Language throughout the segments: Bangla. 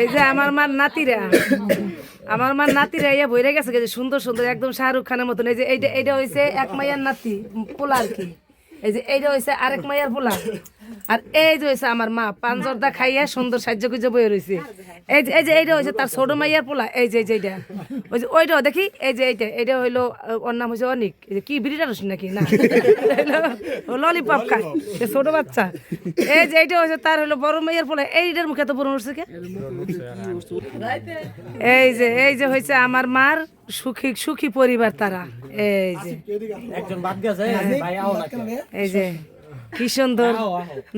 এই যে আমার মার নাতিরা, আমার মার নাতিরা ইয়া বইরে গেছে যে সুন্দর সুন্দর একদম শাহরুখ খানের মতন। এই যে এইটা এইটা হয়েছে এক মাইয়ার নাতি, পোলা আর কি। এই যে এইটা হয়েছে আরেক মাইয়ার পোলা। আর এই যে হয়েছে আমার মা পাঞ্জরদা খাইয়া সুন্দর সাহায্য খুঁজে বয়ে রয়েছে এই যে এই যে এইটা হয়েছে তার ছোট মাইয়ার পোলা। এই যে এই যে এইটা। ওই যে ওইটাও দেখি এই যে এইটা। এইটা হইল ওর নাম হয়েছে অনিক। এই যে কি বিড়িটা রসুন নাকি? না। ললিপপ খায়। ছোট বাচ্চা। এই যে এইটা হয়েছে তার হলো বড় মাইয়ার পোলা। এইটার মুখে তো বড় উঠছে কে? এই যে এই যে হয়েছে আমার মার সুখী সুখী পরিবার তারা। এই যে। একজন বাদ গেছে ভাই আও না এই যে। কি সুন্দর।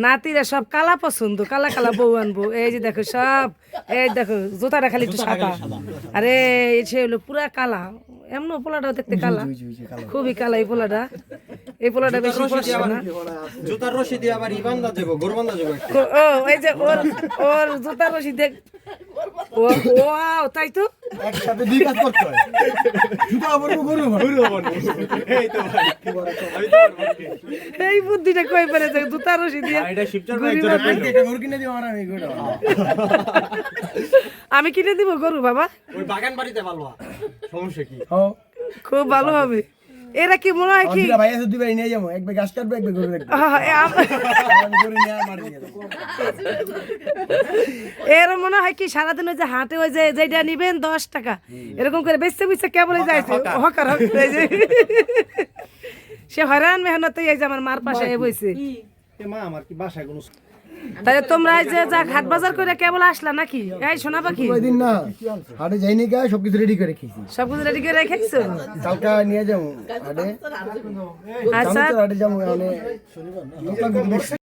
নাতিরা সব কালা পছন্দ কালা কালা বউ আনব। এই যে দেখো সব এই দেখো জুতাটা খালি একটু সাদা। আরে সে হলো পুরা কালা। এমন পোলাটাও দেখতে কালা। খুবই কালা এই পোলাটা। এই পোলাটা বেশি পড়ছে না? জুতার রশি দিয়ে আবার ইবান্দা দেবো গোরবান্দা দেবো ও, এই যে ওর ওর জুতার রশি দেখ ও ওয়াও তাই তো? একসাথে দুই কাজ করতে হয়। জুতো পরবো গরু পরবো। এই তো ভাই। আমি এই বুদ্ধিটা কই পেরেছে জুতার রশি দিয়ে। এটা শিবচার ভাই মারবে। একটা গরু কিনে দিও আমি গরু আমি কিনে দিব গরু বাবা? ওই বাগান বাড়িতে সমস্যা কি? খুব ভালো হবে। এরা কি মনে হয় কি? ভাই আছে দুই ভাই নিয়ে যাব। এক ভাই গাছ কাটবে এক ভাই গরু দিয়ে দেবো। এরা মনে হয় কি সারাদিন ওই যে হাটে ওই যে যেটা নিবেন দশ টাকা। এরকম করে বেচতে বেচতে কেবলই যাইছে হকার হকার। সে হয়রান মেহনত এই যে আমার মার পাশে বইছে। মা আমার কি বাসায় কোনো তাহলে তোমরা যে যা হাট বাজার করে কেবল আসলা নাকি? এই শোনা পাখি। দিন না হাটে যাইনি গা সবকিছু রেডি করে রেখেছি সবকিছু রেডি করে রেখেছো? কালকা নিয়ে যাব হাটে। আচ্ছা। হাটে যাব মানে